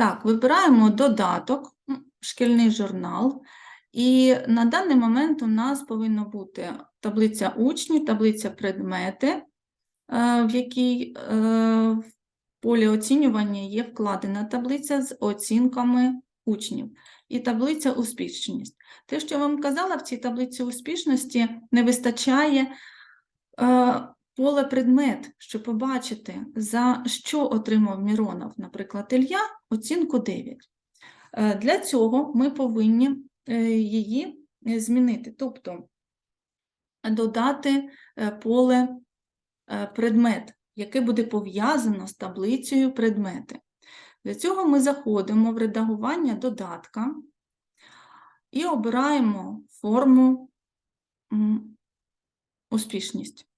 Так, вибираємо додаток, шкільний журнал, і на даний момент у нас повинна бути таблиця учні, таблиця предмети, е, в якій е, в полі оцінювання є вкладена таблиця з оцінками учнів і таблиця успішність. Те, що я вам казала, в цій таблиці успішності не вистачає е, поле предмет, щоб побачити, за що отримав Міронов, наприклад, Ілля, оцінку 9. Е, Для цього ми повинні е, її е, змінити, тобто додати поле предмет, яке буде пов'язано з таблицею предмети. Для цього ми заходимо в редагування додатка і обираємо форму успішність.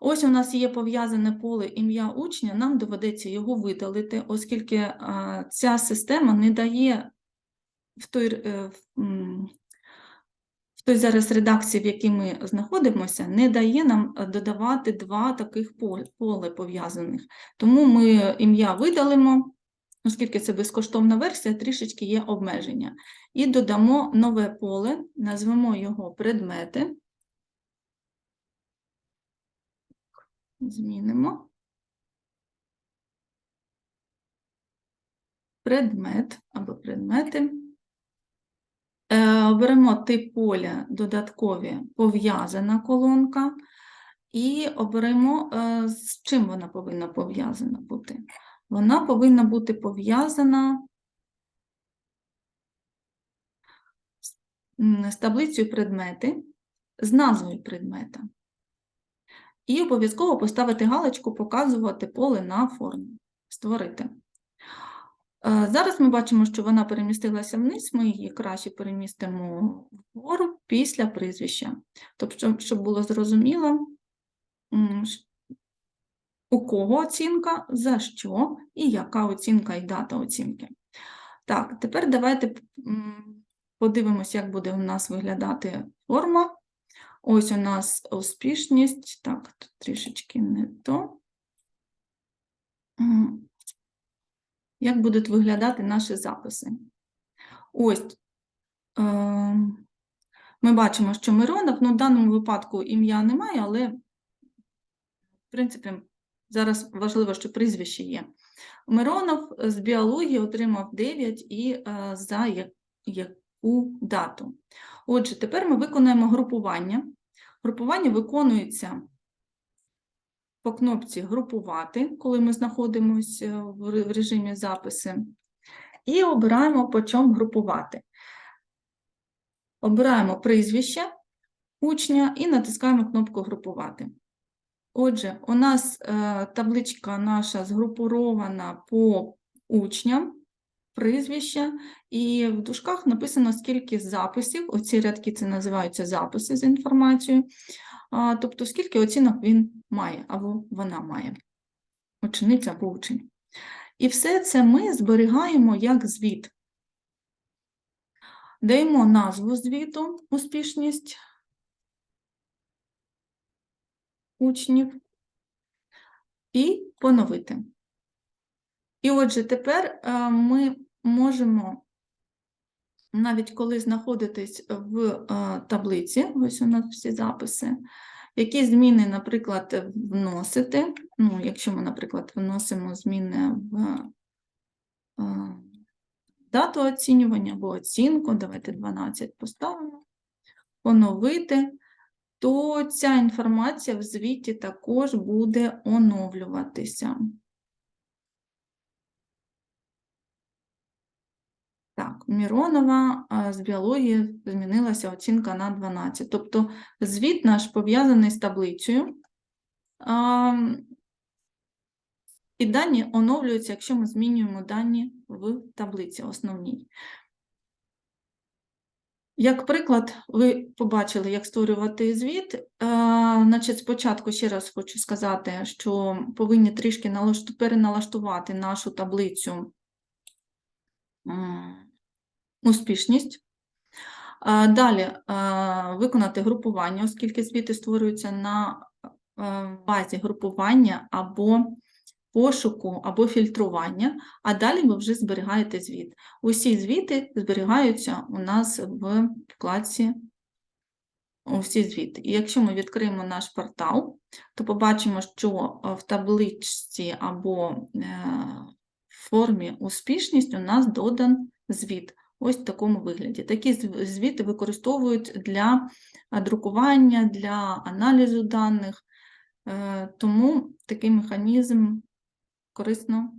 Ось у нас є пов'язане поле ім'я учня, нам доведеться його видалити, оскільки ця система не дає в той, е, в, той зараз редакції, в якій ми знаходимося, не дає нам е, додавати два таких поле пов'язаних. Тому ми ім'я видалимо, оскільки це безкоштовна версія, трішечки є обмеження. І додамо нове поле, назвемо його предмети. Змінимо. Предмет або предмети. Е, Оберемо тип поля додаткові пов'язана колонка. І оберемо, е, з чим вона повинна пов'язана бути. Вона повинна бути пов'язана з таблицею предмети, з назвою предмета. І обов'язково поставити галочку «Показувати поле на формі», «Створити». Е, Зараз ми бачимо, що вона перемістилася вниз, ми її краще перемістимо вгору після прізвища. Тобто, щоб- було зрозуміло, у кого оцінка, за що і яка оцінка і дата оцінки. Так, тепер давайте м, подивимось, як буде у нас виглядати форма. Ось у нас успішність. Так, тут трішечки не то. Як будуть виглядати наші записи? Ось ем, ми бачимо, що Миронов, ну в даному випадку ім'я немає, але, в принципі, зараз важливо, що прізвище є. Миронов з біології отримав 9 і е, за я- яку дату. Отже, тепер ми виконаємо групування. Групування виконується по кнопці Групувати, коли ми знаходимося в в режимі записи, і обираємо по чому групувати. Обираємо прізвище учня і натискаємо кнопку Групувати. Отже, у нас е, табличка наша згрупована по учням, прізвища, і в дужках написано, скільки записів, оці рядки це називаються записи з інформацією, тобто скільки оцінок він має або вона має, учениця або учень. І все це ми зберігаємо як звіт. Даємо назву звіту успішність учнів і поновити. І отже, тепер е, ми можемо, навіть коли знаходитесь в е, таблиці, ось у нас всі записи, які зміни, наприклад, вносити. Ну, якщо ми, наприклад, вносимо зміни в е, дату оцінювання або оцінку, давайте 12 поставимо, поновити, то ця інформація в звіті також буде оновлюватися. Так, Міронова з біології змінилася оцінка на 12. Тобто звіт наш пов'язаний з таблицею. І дані оновлюються, якщо ми змінюємо дані в таблиці основній. Як приклад, ви побачили, як створювати звіт. Значить, спочатку ще раз хочу сказати, що повинні трішки переналаштувати нашу таблицю успішність. Е, Далі е, виконати групування, оскільки звіти створюються на е, базі групування або пошуку або фільтрування, а далі ви вже зберігаєте звіт. Усі звіти зберігаються у нас в вкладці усі звіти. І якщо ми відкриємо наш портал, то побачимо, що в табличці або в формі успішність у нас додан звіт. Ось в такому вигляді. Такі звіти використовують для друкування, для аналізу даних, Е, тому такий механізм корисно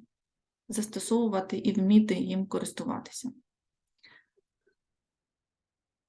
застосовувати і вміти їм користуватися.